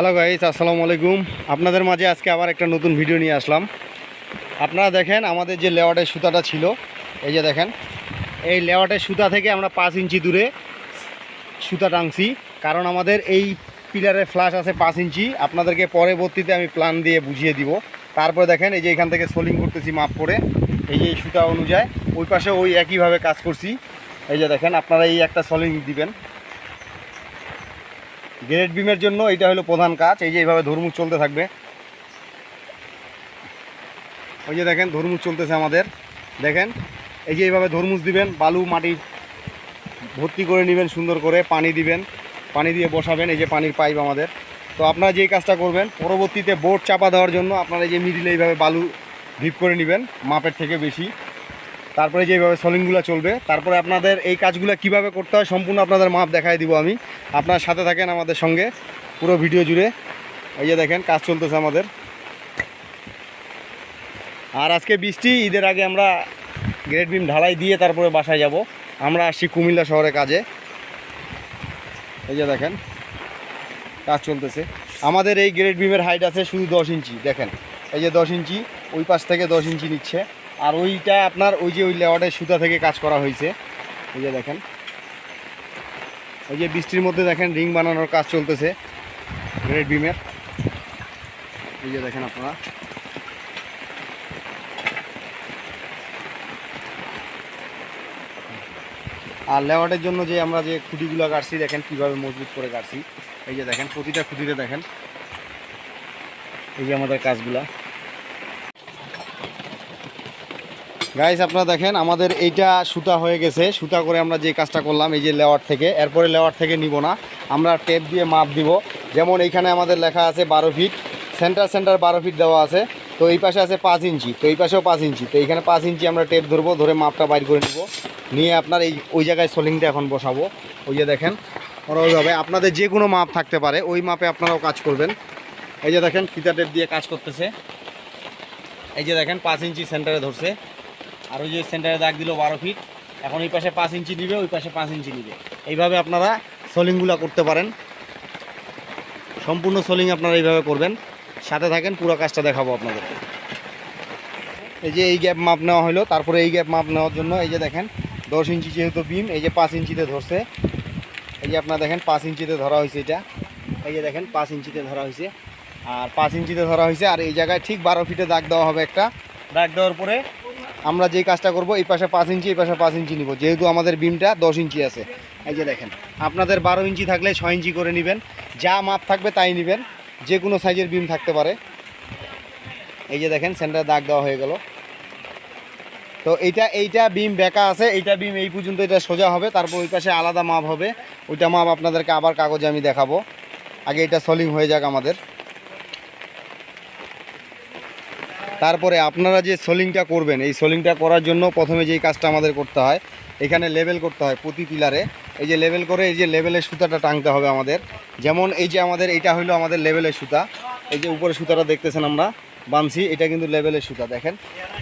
Hello guys আসসালামু আলাইকুম আপনাদের মাঝে আজকে আবার একটা নতুন ভিডিও নিয়ে আসলাম। আপনারা দেখেন, আমাদের যে লেওয়াটের সুতাটা ছিল, এই যে দেখেন, এই লেওয়াটের সুতা থেকে আমরা পাঁচ ইঞ্চি দূরে সুতা টাংছি কারণ আমাদের এই পিলারের ফ্লাশ আছে পাঁচ ইঞ্চি। আপনাদেরকে পরবর্তীতে আমি প্ল্যান দিয়ে বুঝিয়ে দিব। তারপরে দেখেন, এই যে এখান থেকে সোলিং করতেছি মাপ করে। এই যে সুতা অনুযায়ী, ওই পাশে ওই একইভাবে কাজ করছি। এই যে দেখেন, আপনারা এই একটা সোলিং দিবেন। গ্রেড বিমের জন্য এটা হলো প্রধান কাজ, এই যে এইভাবে ধর্মুজ চলতে থাকবে। ওই যে দেখেন ধর্মুজ চলতেছে আমাদের। দেখেন, এই যে এইভাবে ধর্মুজ দিবেন, বালু মাটি ভর্তি করে নেবেন, সুন্দর করে পানি দিবেন, পানি দিয়ে বসাবেন, এই যে পানির পাইপ আমাদের। তো আপনারা যেই কাজটা করবেন, পরবর্তীতে বোর্ড চাপা দেওয়ার জন্য আপনারা এই যে মিডিলে এইভাবে বালু ভিপ করে নেবেন, মাপের থেকে বেশি। তারপরে যে এইভাবে সলিংগুলো চলবে, তারপরে আপনাদের এই কাজগুলো কীভাবে করতে হয় সম্পূর্ণ আপনাদের মাপ দেখাই দিব আমি। আপনার সাথে থাকেন আমাদের সঙ্গে, পুরো ভিডিও জুড়ে। এই যে দেখেন, কাজ চলতেছে আমাদের। আর আজকে বৃষ্টি, ঈদের আগে আমরা গ্রেড বিম ঢালাই দিয়ে তারপরে বাসায় যাব। আমরা আসছি কুমিল্লা শহরে কাজে। এই যে দেখেন, কাজ চলতেছে। আমাদের এই গ্রেড বিমের হাইট আছে শুধু দশ ইঞ্চি, দেখেন। এই যে দশ ইঞ্চি, ওই পাশ থেকে দশ ইঞ্চি নিচ্ছে। আর ওইটা আপনার ওই যে ওই লেওয়ার্ডের সুতা থেকে কাজ করা হয়েছে। এই যে দেখেন। ওই যে বৃষ্টির মধ্যে দেখেন, রিং বানানোর কাজ চলতেছে গ্রেড বিমের এই যে দেখেন আপনারা। আর লেওয়ার্ডের জন্য যে আমরা যে খুঁটিগুলো কাটছি, দেখেন কীভাবে মজবুত করে কাটছি। এই যে দেখেন, প্রতিটা খুঁটিতে দেখেন। এই যে আমাদের কাজগুলা। গাইস আপনারা দেখেন, আমাদের এইটা সুতা হয়ে গেছে। সুতা করে আমরা যে কাজটা করলাম, এই যে লেওয়ার থেকে, এরপরে লেওয়ার থেকে নিব না। আমরা টেপ দিয়ে মাপ দিব। যেমন এইখানে আমাদের লেখা আছে বারো ফিট সেন্টার সেন্টার বারো ফিট দেওয়া আছে। তো এই পাশে আছে পাঁচ ইঞ্চি, তো এই পাশেও পাঁচ ইঞ্চি। তো এইখানে পাঁচ ইঞ্চি আমরা টেপ ধরবো, ধরে মাপটা বাইর করে নিব। নিয়ে আপনার এই, ওই জায়গায় সোলিংটা এখন বসাবো। ওই যে দেখেন ওরা ওইভাবে আপনাদের যে কোনো মাপ থাকতে পারে, ওই মাপে আপনারাও কাজ করবেন। এই যে দেখেন, ফিতা টেপ দিয়ে কাজ করতেছে। এই যে দেখেন, পাঁচ ইঞ্চি সেন্টারে ধরছে। আর ওই যে সেন্টারে দাগ দিল বারো ফিট এখন ওই পাশে পাঁচ ইঞ্চি নিবে, ওই পাশে পাঁচ ইঞ্চি নিবে। এইভাবে আপনারা সোলিংগুলো করতে পারেন। সম্পূর্ণ সোলিং আপনারা এইভাবে করবেন। সাথে থাকেন, পুরো কাজটা দেখাবো আপনাদের এই যে এই গ্যাপ মাপ নেওয়া হলো তারপরে এই গ্যাপ মাপ নেওয়ার জন্য এই যে দেখেন, দশ ইঞ্চি যেহেতু বিম এই যে পাঁচ ইঞ্চিতে ধরছে। এই যে আপনারা দেখেন, পাঁচ ইঞ্চিতে ধরা হয়েছে এটা। এই যে দেখেন, পাঁচ ইঞ্চিতে ধরা হয়েছে। আর পাঁচ ইঞ্চিতে ধরা হয়েছে, আর এই জায়গায় ঠিক বারো ফিটে দাগ দেওয়া হবে একটা। দাগ দেওয়ার পরে আমরা যেই কাজটা করব, এই পাশে পাঁচ ইঞ্চি, এই পাশে পাঁচ ইঞ্চি নিব। যেহেতু আমাদের বিমটা দশ ইঞ্চি আছে। এই যে দেখেন, আপনাদের বারো ইঞ্চি থাকলে ছয় ইঞ্চি করে নেবেন। যা মাপ থাকবে তাই নেবেন। যে কোনো সাইজের বিম থাকতে পারে। এই যে দেখেন, সেন্টার দাগ দেওয়া হয়ে গেল। তো এইটা এইটা বিম বেঁকা আছে। এইটা বিম এই পর্যন্ত এটা সোজা হবে। তারপর ওই পাশে আলাদা মাপ হবে। ওইটা মাপ আপনাদেরকে আবার কাগজে আমি দেখাবো। আগে এটা সলিং হয়ে যাক আমাদের। তারপরে আপনারা যে সোলিংটা করবেন, এই সোলিংটা করার জন্য প্রথমে যেই কাজটা আমাদের করতে হয়, এখানে লেভেল করতে হয় প্রতি পিলারে। এই যে লেভেল করে এই যে লেভেলের সুতাটা টাঙতে হবে আমাদের। যেমন এই যে আমাদের, এইটা হলো আমাদের লেভেলের সুতা। এই যে উপরে সুতাটা দেখতেছেন আমরা, বানছি, এটা কিন্তু লেভেলের সুতা, দেখেন।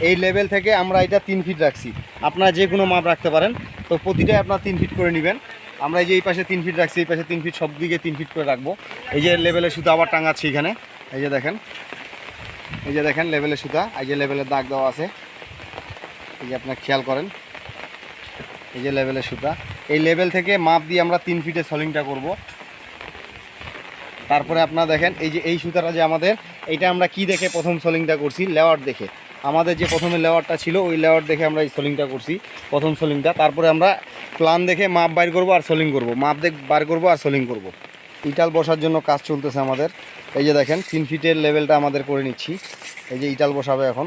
এই লেভেল থেকে আমরা এটা তিন ফিট রাখছি। আপনারা যে কোনো মাপ রাখতে পারেন। তো প্রতিটাই আপনারা তিন ফিট করে নেবেন। আমরা এই যে এই পাশে তিন ফিট রাখছি, এই পাশে তিন ফিট সব দিকে তিন ফিট করে রাখব। এই যে লেভেলের সুতা আবার টাঙাচ্ছি এখানে। এই যে দেখেন। এই যে দেখেন লেভেলের সুতা, এই যে লেভেলের দাগ দেওয়া আছে। এই যে আপনার খেয়াল করেন, এই যে লেভেলের সুতা। এই লেভেল থেকে মাপ দিয়ে আমরা তিন ফিটে সলিংটা করব। তারপরে আপনারা দেখেন, এই যে এই সুতাটা যে আমাদের, এইটা আমরা কি দেখে প্রথম সলিংটা করছি? লেওয়ার দেখে। আমাদের যে প্রথমে লেওয়ারটা ছিল, ওই লেওয়ার দেখে আমরা এই সলিংটা করছি, প্রথম সলিংটা। তারপরে আমরা প্লান দেখে মাপ বাইর করব আর সলিং করব। মাপ দেখ বার করব আর সলিং করব। ইটাল বসার জন্য কাজ চলতেছে আমাদের। এই যে দেখেন, তিন ফিটের লেভেলটা আমাদের করে নিচ্ছি। এই যে ইটাল বসাবে এখন।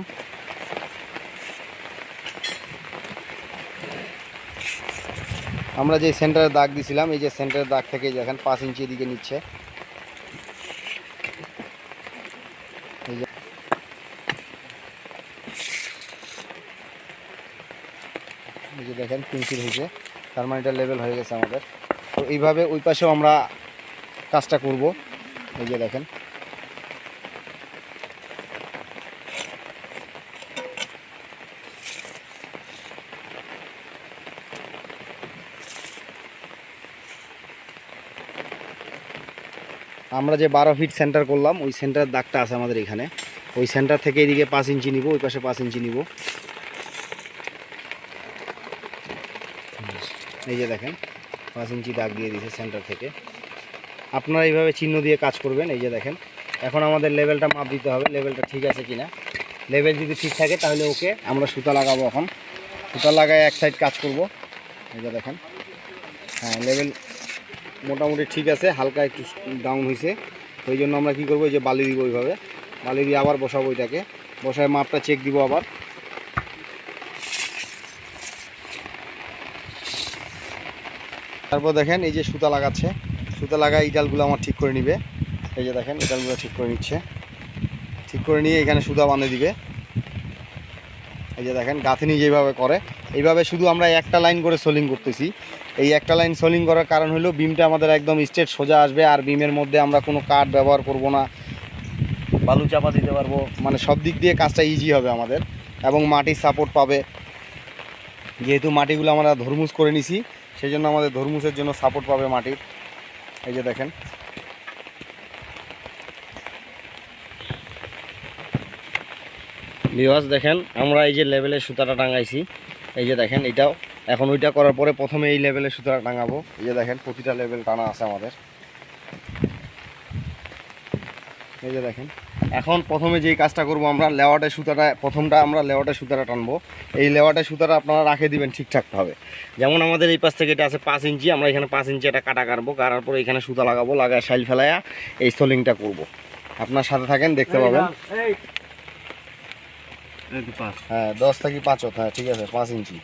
আমরা যে সেন্টারে দাগ দিছিলাম, এই যে সেন্টারের দাগ থেকে দেখেন, পাঁচ ইঞ্চি দিকে নিচ্ছে। এই যে দেখেন, তিন ফিট হয়েছে। তার মানে এটা লেভেল হয়ে গেছে আমাদের। তো এইভাবে ওই পাশেও আমরা কাজটা করব। এই যে দেখেন। আমরা যে বারো ফিট সেন্টার করলাম, ওই সেন্টার দাগটা আছে আমাদের এখানে। ওই সেন্টার থেকে এদিকে পাঁচ ইঞ্চি নিব, ওই পাশে পাঁচ ইঞ্চি নিব। এই যে দেখেন, পাঁচ ইঞ্চি দাগ দিয়ে দিয়েছে সেন্টার থেকে। আপনারা এইভাবে চিহ্ন দিয়ে কাজ করবেন, এই যে দেখেন। এখন আমাদের লেভেলটা মাপ দিতে হবে, লেভেলটা ঠিক আছে কিনা। লেভেল যদি ঠিক থাকে, তাহলে ওকে আমরা সুতা লাগাবো এখন। সুতা লাগায় এক সাইড কাজ করব। এই যে দেখেন। হ্যাঁ লেভেল মোটামুটি ঠিক আছে, হালকা একটু ডাউন হয়েছে ওই জন্য আমরা কি করব, এই যে বালি দিব ওইভাবে। বালি দিয়ে আবার বসাবো ওইটাকে বসায় মাপটা চেক দিব আবার। তারপর দেখেন, এই যে সুতা লাগাচ্ছে। সুতা লাগায় ইটালগুলো আমার ঠিক করে নিবে। এই যে দেখেন ইটালগুলো ঠিক করে নিচ্ছে। ঠিক করে নিয়ে এখানে সুতা বাঁধে দিবে। এই যে দেখেন, গাঁথনি যেভাবে করে, এইভাবে শুধু আমরা একটা লাইন করে সোলিং করতেছি। এই একটা লাইন সোলিং করার কারণ হলো, বিমটা আমাদের একদম স্ট্রেট সোজা আসবে, আর বিমের মধ্যে আমরা কোনো কাঠ ব্যবহার করব না। বালু চাপা দিতে পারব। মানে সব দিক দিয়ে কাজটা ইজি হবে আমাদের, এবং মাটির সাপোর্ট পাবে। যেহেতু মাটিগুলো আমরা ধর্মুস করে নিছি সেই জন্য আমাদের ধর্মুসের জন্য সাপোর্ট পাবে মাটির। এই যে দেখেন। বিওয়াস দেখেন, আমরা এই যে লেভেলে সুতাটা টাঙাইছি। এই যে দেখেন, এটাও। এখন ওইটা করার পরে প্রথমে এই লেভেলে সুতাটা টাঙাবো। এই যে দেখেন, প্রতিটা লেভেল টানা আছে আমাদের। এই যে দেখেন। এখন প্রথমে যেই কাজটা করব আমরা লেওয়াটের সুতাটা প্রথমটা আমরা লেওয়াটের সুতাটা টানবো। এই লেওয়াটের সুতাটা আপনারা রাখে দিবেন ঠিকঠাকভাবে। যেমন আমাদের এই পাশ থেকে এটা আছে পাঁচ ইঞ্চি আমরা এখানে পাঁচ ইঞ্চি একটা কাটা কাটবো কাটার পরে এখানে সুতা লাগাবো লাগায় সাইল ফেলাইয়া এই সোলিংটা করব। আপনার সাথে থাকেন দেখতে পাবেন। হ্যাঁ দশ থেকে পাঁচত হ্যাঁ ঠিক আছে পাঁচ ইঞ্চি।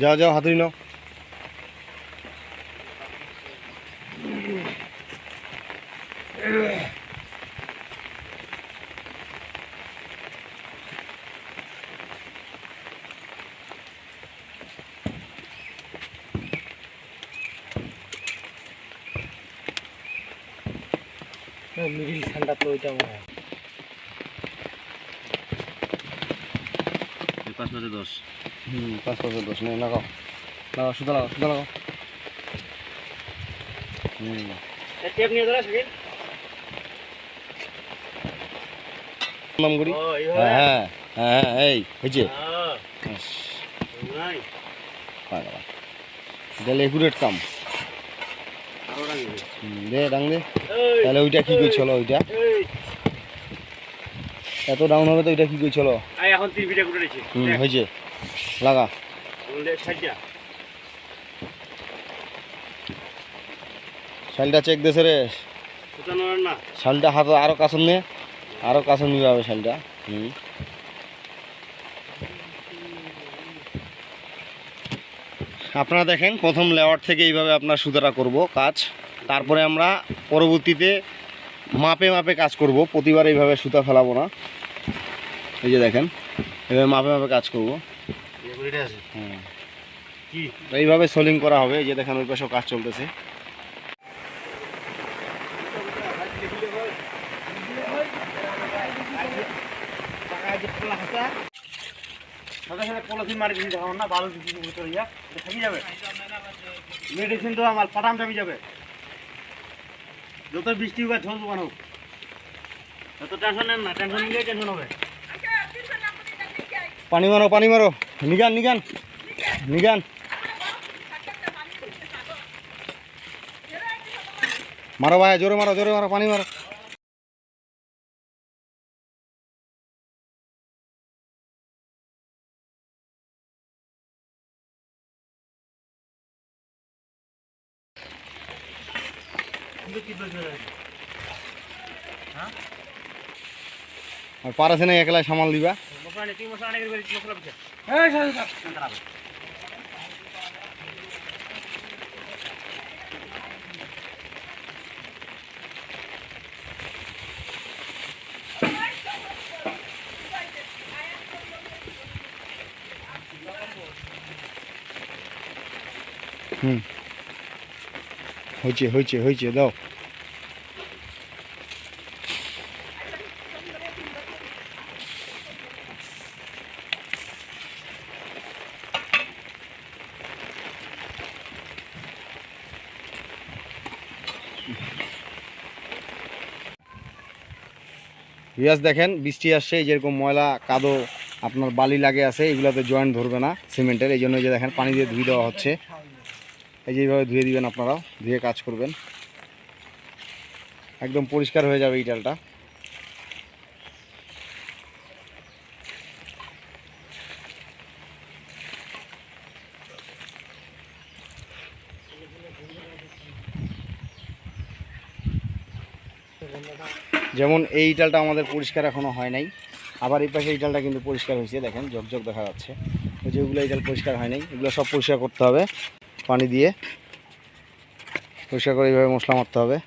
যাও যাও হাতুড়ি নাও মিডিল ঠান্ডা তো ওইটা মনে হয়। পাঁচ পাঁচে দশ। হুম পাঁচ পাঁচ দশ নেই লাগাও। লাগাও সুতা লাগাও সুতা লাগাও। হুম। টেপ নিয়ে ধরা সেদিন নাম করি? ও এই হ্যাঁ হ্যাঁ হ্যাঁ হ্যাঁ এই হয়েছে তাহলে একুরেট কাম। দে ডাং দে। তাহলে ওইটা কি করছিল ওইটা। এত ডাউন হবে তো ওইটা কি করছিল এখন তিন করে নিয়েছি হুম হয়েছে। লাগা। শালটা চেক দেছে রে শালটা হাতে আরও কাছন নে। আরও কাছন নিবে হবে শালটা। হুম। আপনারা দেখেন প্রথম লেওয়ার থেকে এইভাবে আপনার সুতাটা করব কাজ। তারপরে আমরা পরবর্তীতে মাপে মাপে কাজ করব। প্রতিবার এইভাবে সুতা ফেলাবো না। এই যে দেখেন এভাবে মাপে মাপে কাজ করব। তো এইভাবে সোলিং করা হবে। এই যে দেখেন ওই পাশেও কাজ চলতেছে সাথে সাথে পলিথিন মারি দিতে হবে না ভালো কিছু ভিতরে, ইয়া থাকি যাবে? মেডিসিন তো আমার পাঠান যাবি যাবে। যত বৃষ্টি হোক ঝোল দোকান হোক। এত টেনশন নেন না টেনশন নিলেই টেনশন হবে। পানি মারো পানি মারো। নিগান নিগান। নিগান। মারো ভাই, জোরে মারো জোরে মারো, পানি মারো। আর পারাছে না একলা সামাল দিবা। হুম। হয়েছে হয়েছে হয়েছে দাও। রিয়াজ দেখেন, বৃষ্টি আসছে যেরকম ময়লা, কাদো, আপনার বালি লাগে আছে, এগুলোতে জয়েন্ট ধরবে না সিমেন্টের, এই জন্য যে দেখেন, পানি দিয়ে ধুয়ে দেওয়া হচ্ছে। এই যে এইভাবে ধুয়ে দিবেন আপনারাও, ধুয়ে কাজ করবেন। একদম পরিষ্কার হয়ে যাবে এই ডালটা। যেমন এই ডালটা আমাদের পরিষ্কার এখনও হয় নাই। আবার এই পাশে এই ডালটা কিন্তু পরিষ্কার হয়েছে, দেখেন, ঝকঝক দেখা যাচ্ছে। ওই যেগুলো এই ডাল পরিষ্কার হয় নাই, এগুলো সব পরিষ্কার করতে হবে পানি দিয়ে। পরিষ্কার করে এইভাবে মশলা মারতে হবে।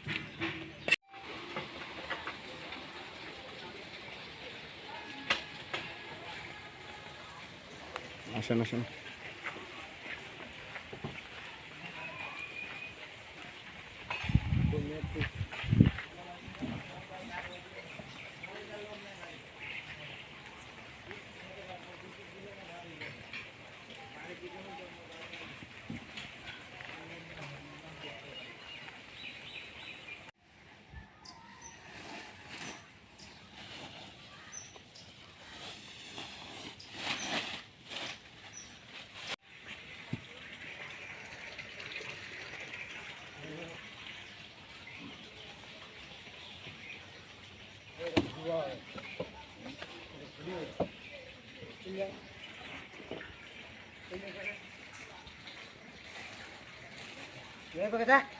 আসেন আসেন। Ini apa kata?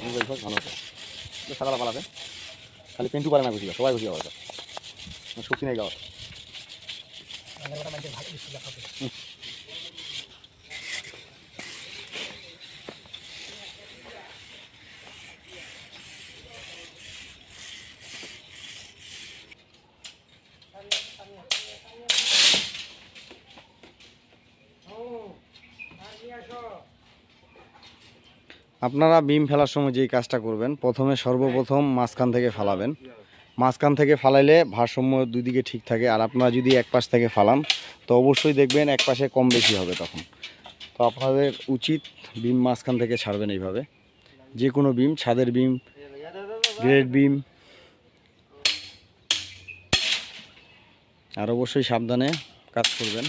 ভালো হতো সাদা পালাবে খালি পেন্টু পারে না ঘুষিয়া সবাই ঘুষিয়া পারে শক্তি নেই গাওয়ার। আপনারা বিম ফেলার সময় যেই কাজটা করবেন, প্রথমে সর্বপ্রথম মাঝখান থেকে ফালাবেন। মাঝখান থেকে ফালাইলে ভারসাম্য দুই দিকে ঠিক থাকে, আর আপনারা যদি এক পাশ থেকে ফালান, তো অবশ্যই দেখবেন এক পাশে কম বেশি হবে তখন। তো আপনাদের উচিত বিম মাঝখান থেকে ছাড়বেন এইভাবে। যে কোনো বিম, ছাদের বিম, গ্রেড বিম। আর অবশ্যই সাবধানে কাজ করবেন।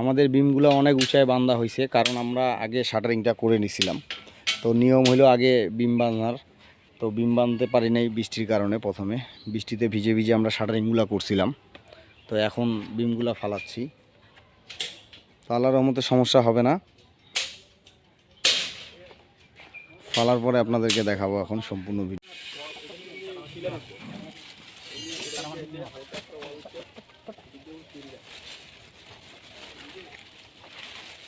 আমাদের বিমগুলো অনেক উঁচায় বান্ধা হয়েছে কারণ আমরা আগে শাটারিংটা করে নিছিলাম। তো নিয়ম হলো আগে বিম বাঁধার। তো বিম বাঁধতে পারি নাই বৃষ্টির কারণে প্রথমে। বৃষ্টিতে ভিজে ভিজে আমরা শাটারিংগুলো করছিলাম। তো এখন বিমগুলো ফালাচ্ছি। তো আল্লাহর সমস্যা হবে না। ফালার পরে আপনাদেরকে দেখাবো এখন সম্পূর্ণ ভিডিও।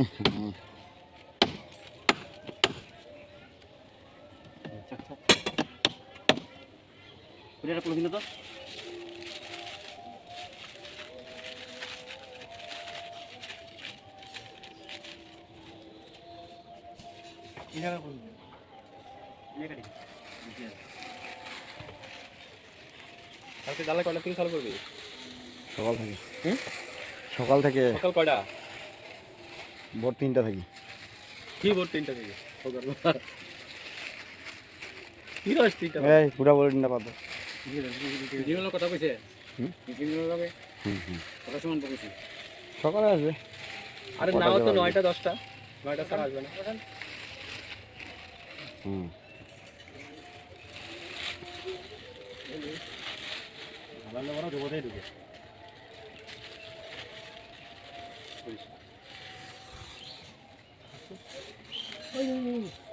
এটা তো কালকে কয়টা করবি? সকাল থেকে। হুম? সকাল থেকে। সকাল কয়টা? ভোর তিনটা থেকে। কি ভোর তিনটা থেকে? কি রস তিনটা এই পুরা বলে তিনটা পাতো। দিনের কথা কইছে? সকালে আসবে। আরে নাও তো নয়টা দশটা। নয়টা ছাড়া আসবে না। হুম। ভালো বড় ঢুকে। ওই, ওই, ওই।